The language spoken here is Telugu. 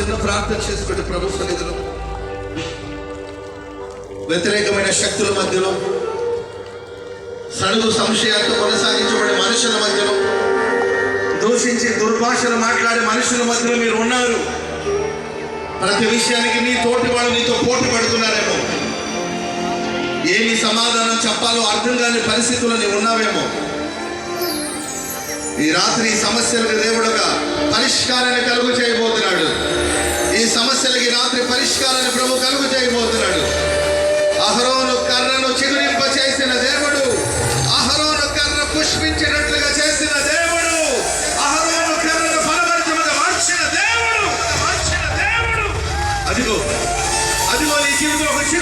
చిన్న ప్రార్థన చేసుకుంటే ప్రభు సన్నిధిలో. వ్యతిరేకమైన శక్తుల మధ్యలో సడుగు సంశయాలతో కొనసాగించబడే మనుషుల మధ్యలో దూషించి దుర్భాషలు మాట్లాడే మనుషుల మధ్యలో మీరు ఉన్నారు. ప్రతి విషయానికి నీ తోటి వాళ్ళు నీతో పోటీ పడుతున్నారేమో. ఏమి సమాధానం చెప్పాలో అర్థం కాని పరిస్థితుల్లో నీవు ఉన్నావేమో. ఈ రాత్రి ఈ సమస్యలకు దేవుడు ఒక రాత్రి పరిష్కారాన్ని ప్రభు కలుగు చేయబోతున్నాడు. అహరోను కర్రను చిగురింప చేసిన దేవుడు అహరోను కర్ర పుష్పించినట్లుగా చేసిన దేవుడు అహరోను కర్రను ఫలభరితముగా మార్చిన దేవుడు మార్చిన దేవుడు. అదిగో అదిగో నీ జీవితంలో ఒక చిగురు